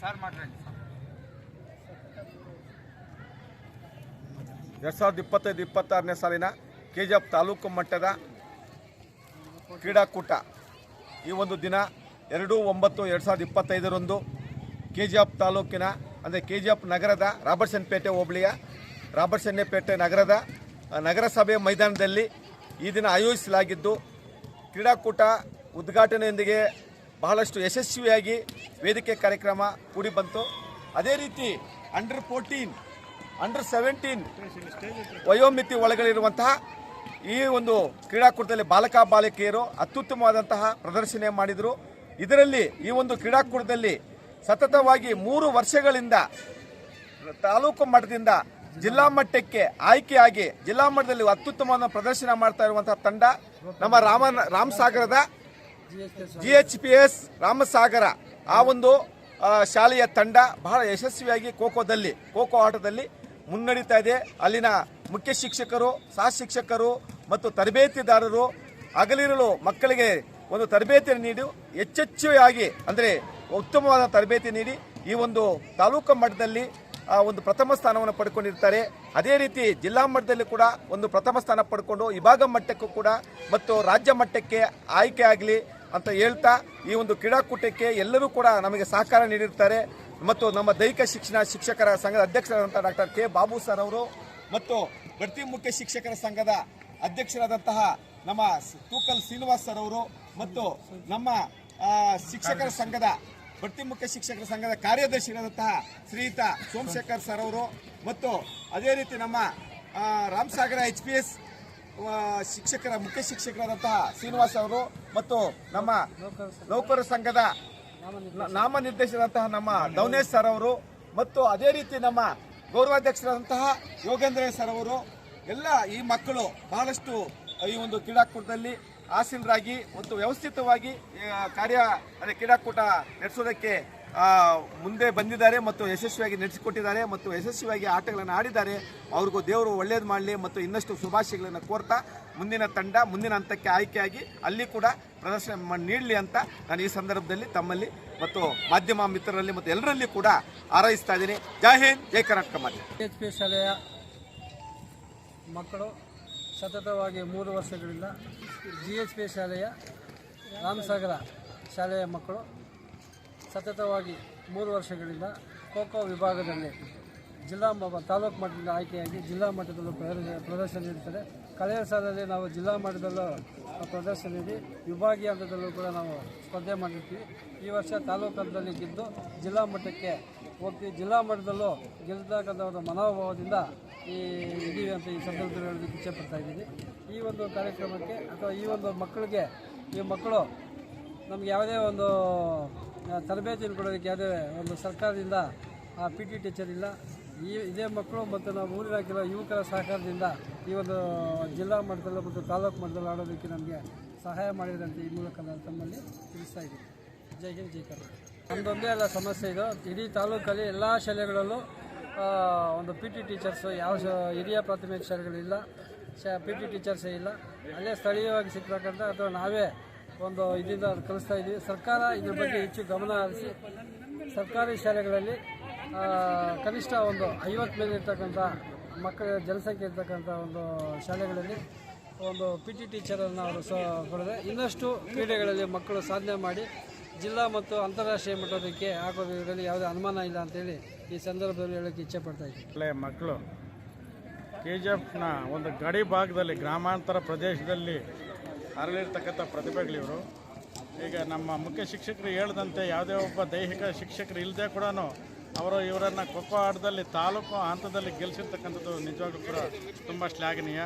Sir ಎರಡು ಸಾವಿರದ ಇಪ್ಪತ್ತೈದು, ಇಪ್ಪತ್ತಾರನೇ ಸಾಲಿನ ಕೆ ಜಿ ಎಫ್ ತಾಲೂಕು ಮಟ್ಟದ ಕ್ರೀಡಾಕೂಟ ಈ ಒಂದು ದಿನ ಎರಡು, ಒಂಬತ್ತು, ಎರಡು ಸಾವಿರದ ಇಪ್ಪತ್ತೈದರಂದು ಕೆ ಜಿ ಎಫ್ ತಾಲೂಕಿನ, ಅಂದರೆ ಕೆ ಜಿ ಎಫ್ ನಗರದ ರಾಬರ್ಟ್ಸನ್ಪೇಟೆ ಹೋಬಳಿಯ ರಾಬರ್ಟ್ಸನ್ನೇಪೇಟೆ ನಗರದ ನಗರಸಭೆ ಮೈದಾನದಲ್ಲಿ ಈ ದಿನ ಆಯೋಜಿಸಲಾಗಿದ್ದು, ಕ್ರೀಡಾಕೂಟ ಉದ್ಘಾಟನೆಯೊಂದಿಗೆ ಬಹಳಷ್ಟು ಯಶಸ್ವಿಯಾಗಿ ವೇದಿಕೆ ಕಾರ್ಯಕ್ರಮ ಕೂಡಿ ಬಂತು. ಅದೇ ರೀತಿ ಅಂಡರ್ ಫೋರ್ಟೀನ್ ಅಂಡರ್ ಸೆವೆಂಟೀನ್ ವಯೋಮಿತಿ ಒಳಗಡೆ ಈ ಒಂದು ಕ್ರೀಡಾಕೂಟದಲ್ಲಿ ಬಾಲಕ ಬಾಲಕಿಯರು ಅತ್ಯುತ್ತಮವಾದಂತಹ ಪ್ರದರ್ಶನ ಮಾಡಿದರು. ಇದರಲ್ಲಿ ಈ ಒಂದು ಕ್ರೀಡಾಕೂಟದಲ್ಲಿ ಸತತವಾಗಿ ಮೂರು ವರ್ಷಗಳಿಂದ ತಾಲೂಕು ಮಟ್ಟದಿಂದ ಜಿಲ್ಲಾ ಮಟ್ಟಕ್ಕೆ ಆಯ್ಕೆಯಾಗಿ ಜಿಲ್ಲಾ ಮಟ್ಟದಲ್ಲಿ ಅತ್ಯುತ್ತಮವಾದ ಪ್ರದರ್ಶನ ಮಾಡ್ತಾ ಇರುವಂತಹ ತಂಡ ನಮ್ಮ ರಾಮ ರಾಮಸಾಗರದ G H P S Ramasagara. ಆ ಒಂದು ಶಾಲೆಯ ತಂಡ ಬಹಳ ಯಶಸ್ವಿಯಾಗಿ ಖೋಖೋದಲ್ಲಿ, ಖೋಖೋ ಆಟದಲ್ಲಿ ಮುನ್ನಡೀತಾ ಇದೆ. ಅಲ್ಲಿನ ಮುಖ್ಯ ಶಿಕ್ಷಕರು, ಸಹ ಶಿಕ್ಷಕರು ಮತ್ತು ತರಬೇತಿದಾರರು ಹಗಲಿರಲು ಮಕ್ಕಳಿಗೆ ಒಂದು ತರಬೇತಿ ನೀಡಿ ಹೆಚ್ಚೆಚ್ಚುಯಾಗಿ ಅಂದರೆ ಉತ್ತಮವಾದ ತರಬೇತಿ ನೀಡಿ ಈ ಒಂದು ತಾಲೂಕು ಮಟ್ಟದಲ್ಲಿ ಒಂದು ಪ್ರಥಮ ಸ್ಥಾನವನ್ನು ಪಡ್ಕೊಂಡಿರ್ತಾರೆ. ಅದೇ ರೀತಿ ಜಿಲ್ಲಾ ಮಟ್ಟದಲ್ಲಿ ಕೂಡ ಒಂದು ಪ್ರಥಮ ಸ್ಥಾನ ಪಡ್ಕೊಂಡು, ವಿಭಾಗ ಮಟ್ಟಕ್ಕೂ ಕೂಡ ಮತ್ತು ರಾಜ್ಯ ಮಟ್ಟಕ್ಕೆ ಆಯ್ಕೆ ಆಗಲಿ ಅಂತ ಹೇಳ್ತಾ ಈ ಒಂದು ಕ್ರೀಡಾಕೂಟಕ್ಕೆ ಎಲ್ಲರೂ ಕೂಡ ನಮಗೆ ಸಹಕಾರ ನೀಡಿರ್ತಾರೆ ಮತ್ತು ನಮ್ಮ ದೈಹಿಕ ಶಿಕ್ಷಣ ಶಿಕ್ಷಕರ ಸಂಘದ ಅಧ್ಯಕ್ಷರಾದಂಥ ಡಾಕ್ಟರ್ ಕೆ ಬಾಬು ಸರ್ ಅವರು ಮತ್ತು ಬಡ್ತಿ ಮುಖ್ಯ ಶಿಕ್ಷಕರ ಸಂಘದ ಅಧ್ಯಕ್ಷರಾದಂತಹ ನಮ್ಮ ತೂಕಲ್ ಶ್ರೀನಿವಾಸ್ ಸರ್ ಅವರು ಮತ್ತು ನಮ್ಮ ಶಿಕ್ಷಕರ ಸಂಘದ ಬಡ್ತಿ ಮುಖ್ಯ ಶಿಕ್ಷಕರ ಸಂಘದ ಕಾರ್ಯದರ್ಶಿಯಾದಂತಹ ಶ್ರೀಯುತ ಸೋಮಶೇಖರ್ ಸರ್ ಅವರು ಮತ್ತು ಅದೇ ರೀತಿ ನಮ್ಮ ರಾಮಸಾಗರ ಎಚ್ ಪಿ ಎಸ್ ಶಿಕ್ಷಕರ, ಮುಖ್ಯ ಶಿಕ್ಷಕರಾದಂತಹ ಶ್ರೀನಿವಾಸ್ ಅವರು ಮತ್ತು ನಮ್ಮ ನೌಕರ ಸಂಘದ ನಾಮ ನಿರ್ದೇಶಕರಾದಂತಹ ನಮ್ಮ ದೌನೇಶ್ ಸರ್ ಅವರು ಮತ್ತು ಅದೇ ರೀತಿ ನಮ್ಮ ಗೌರವಾಧ್ಯಕ್ಷರಾದಂತಹ ಯೋಗೇಂದ್ರ ಸರ್ ಅವರು, ಎಲ್ಲ ಈ ಮಕ್ಕಳು ಬಹಳಷ್ಟು ಈ ಒಂದು ಕ್ರೀಡಾಕೂಟದಲ್ಲಿ ಆಸೀನರಾಗಿ ಮತ್ತು ವ್ಯವಸ್ಥಿತವಾಗಿ ಕಾರ್ಯ ಕ್ರೀಡಾಕೂಟ ನಡೆಸೋದಕ್ಕೆ ಮುಂದೆ ಬಂದಿದ್ದಾರೆ ಮತ್ತು ಯಶಸ್ವಿಯಾಗಿ ನಡೆಸಿಕೊಟ್ಟಿದ್ದಾರೆ ಮತ್ತು ಯಶಸ್ವಿಯಾಗಿ ಆಟಗಳನ್ನು ಆಡಿದ್ದಾರೆ. ಅವ್ರಿಗೂ ದೇವರು ಒಳ್ಳೇದು ಮಾಡಲಿ ಮತ್ತು ಇನ್ನಷ್ಟು ಶುಭಾಶಯಗಳನ್ನು ಕೋರ್ತಾ ಮುಂದಿನ ತಂಡ, ಮುಂದಿನ ಹಂತಕ್ಕೆ ಆಯ್ಕೆಯಾಗಿ ಅಲ್ಲಿ ಕೂಡ ಪ್ರದರ್ಶನ ನೀಡಲಿ ಅಂತ ನಾನು ಈ ಸಂದರ್ಭದಲ್ಲಿ ತಮ್ಮಲ್ಲಿ ಮತ್ತು ಮಾಧ್ಯಮ ಮಿತ್ರರಲ್ಲಿ ಮತ್ತು ಎಲ್ಲರಲ್ಲಿ ಕೂಡ ಹಾರೈಸ್ತಾ ಇದ್ದೀನಿ. ಜೈ ಹಿಂದ್, ಜೈ ಕರ್ನಾಟಕ ಮಾಧ್ಯಮ ಎಚ್ ಪಿ ಶಾಲೆಯ ಮಕ್ಕಳು ಸತತವಾಗಿ ಮೂರು ವರ್ಷಗಳಿಂದ ಜಿ ಎಚ್ ಪಿ ಶಾಲೆಯ ರಾಮಸಾಗರ ಶಾಲೆಯ ಮಕ್ಕಳು ಸತತವಾಗಿ ಮೂರು ವರ್ಷಗಳಿಂದ ಖೋ ಖೋ ವಿಭಾಗದಲ್ಲಿ ಜಿಲ್ಲಾ ತಾಲೂಕು ಮಟ್ಟದಿಂದ ಆಯ್ಕೆಯಾಗಿ ಜಿಲ್ಲಾ ಮಟ್ಟದಲ್ಲೂ ಪ್ರದರ್ಶನ ನೀಡುತ್ತದೆ. ಕಳೆದ ಸಾಲದಲ್ಲಿ ನಾವು ಜಿಲ್ಲಾ ಮಟ್ಟದಲ್ಲೂ ಪ್ರದರ್ಶನ ನೀಡಿ ವಿಭಾಗೀಯ ಹಂತದಲ್ಲೂ ಕೂಡ ನಾವು ಸ್ಪರ್ಧೆ ಮಾಡಿರ್ತೀವಿ. ಈ ವರ್ಷ ತಾಲೂಕು ಹಂತದಲ್ಲಿ ಗೆದ್ದು ಜಿಲ್ಲಾ ಮಟ್ಟಕ್ಕೆ ಹೋಗ್ತೀವಿ. ಜಿಲ್ಲಾ ಮಟ್ಟದಲ್ಲೂ ಗೆಲ್ಲತಕ್ಕಂಥ ಒಂದು ಮನೋಭಾವದಿಂದ ಈ ಇದೀವಿ ಅಂತ ಈ ಸಂದರ್ಭದಲ್ಲಿ ಇಚ್ಛೆ ಪಡ್ತಾ ಇದ್ದೀನಿ ಈ ಒಂದು ಕಾರ್ಯಕ್ರಮಕ್ಕೆ ಅಥವಾ ಈ ಒಂದು ಮಕ್ಕಳಿಗೆ, ಈ ಮಕ್ಕಳು ನಮ್ಗೆ ಯಾವುದೇ ಒಂದು ತರಬೇತಿಯನ್ನು ಕೊಡೋದಕ್ಕೆ ಯಾವುದೇ ಒಂದು ಸರ್ಕಾರದಿಂದ, ಆ ಪಿ ಟಿ ಟೀಚರ್ ಇಲ್ಲ. ಈ, ಇದೇ ಮಕ್ಕಳು ಮತ್ತು ನಾವು ಊರಿನ ಕೆಲವು ಯುವಕರ ಸಹಕಾರದಿಂದ ಈ ಒಂದು ಜಿಲ್ಲಾ ಮಟ್ಟದಲ್ಲೂ ಮತ್ತು ತಾಲೂಕು ಮಟ್ಟದಲ್ಲಿ ಆಡೋದಕ್ಕೆ ನಮಗೆ ಸಹಾಯ ಮಾಡಿದಂತೆ ಈ ಮೂಲಕ ನಾನು ತಮ್ಮಲ್ಲಿ ತಿಳಿಸ್ತಾ ಇದ್ದೀನಿ. ಜೈ ಹಿಂದ್, ಜೈ ಕರ್ನಾಟಕ. ನಮ್ಮದೊಂದೇ ಅಲ್ಲ ಸಮಸ್ಯೆ ಇದು. ಇಡೀ ತಾಲೂಕಲ್ಲಿ ಎಲ್ಲ ಶಾಲೆಗಳಲ್ಲೂ ಒಂದು ಪಿ ಟಿ ಟೀಚರ್ಸು ಯಾವ ಹಿರಿಯ ಪ್ರಾಥಮಿಕ ಶಾಲೆಗಳಿಲ್ಲ ಶ ಪಿ ಟಿ ಟೀಚರ್ಸೇ ಇಲ್ಲ. ಅಲ್ಲೇ ಸ್ಥಳೀಯವಾಗಿ ಸಿಗ್ತಕ್ಕಂಥ ಅಥವಾ ನಾವೇ ಒಂದು ಇದರಿಂದ ಕಲಿಸ್ತಾ ಇದ್ದೀವಿ. ಸರ್ಕಾರ ಇದ್ರ ಬಗ್ಗೆ ಹೆಚ್ಚು ಗಮನ ಹರಿಸಿ, ಸರ್ಕಾರಿ ಶಾಲೆಗಳಲ್ಲಿ ಕನಿಷ್ಠ ಒಂದು ಐವತ್ತು ಮೇಲೆ ಇರ್ತಕ್ಕಂಥ ಮಕ್ಕಳ ಜನಸಂಖ್ಯೆ ಇರ್ತಕ್ಕಂಥ ಒಂದು ಶಾಲೆಗಳಲ್ಲಿ ಒಂದು ಪಿ ಟಿ ಟೀಚರನ್ನು ಅವರು ಸ ಕೊಡದೆ ಇನ್ನಷ್ಟು ಕ್ರೀಡೆಗಳಲ್ಲಿ ಮಕ್ಕಳು ಸಾಧನೆ ಮಾಡಿ, ಜಿಲ್ಲಾ ಮತ್ತು ಅಂತಾರಾಷ್ಟ್ರೀಯ ಮಟ್ಟದಕ್ಕೆ ಹಾಕೋದ್ರಲ್ಲಿ ಯಾವುದೇ ಅನುಮಾನ ಇಲ್ಲ ಅಂತೇಳಿ ಈ ಸಂದರ್ಭದಲ್ಲಿ ಹೇಳೋಕ್ಕೆ ಇಚ್ಛೆ ಪಡ್ತಾ ಇದ್ದೀನಿ. ಮಕ್ಕಳು. ಕೆ ಜಿ ಎಫ್ನ ಒಂದು ಗಡಿ ಭಾಗದಲ್ಲಿ, ಗ್ರಾಮಾಂತರ ಪ್ರದೇಶದಲ್ಲಿ ಹರಳಿರ್ತಕ್ಕಂಥ ಪ್ರತಿಭೆಗಳಿವರು ಈಗ ನಮ್ಮ ಮುಖ್ಯ ಶಿಕ್ಷಕರು ಹೇಳಿದಂತೆ ಯಾವುದೇ ಒಬ್ಬ ದೈಹಿಕ ಶಿಕ್ಷಕರು ಇಲ್ಲದೆ ಕೂಡ ಅವರು ಇವರನ್ನು ಖೋಖೋ ಆಟದಲ್ಲಿ ತಾಲೂಕು ಹಂತದಲ್ಲಿ ಗೆಲ್ಲಿಸಿರ್ತಕ್ಕಂಥದ್ದು ನಿಜವಾಗ್ಲೂ ಕೂಡ ತುಂಬ ಶ್ಲಾಘನೀಯ.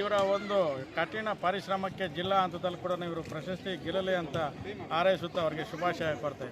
ಇವರ ಒಂದು ಕಠಿಣ ಪರಿಶ್ರಮಕ್ಕೆ ಜಿಲ್ಲಾ ಹಂತದಲ್ಲಿ ಕೂಡ ಇವರು ಪ್ರಶಸ್ತಿ ಗೆಲ್ಲಲಿ ಅಂತ ಹಾರೈಸುತ್ತಾ ಅವರಿಗೆ ಶುಭಾಶಯ ಕೊಡ್ತಾ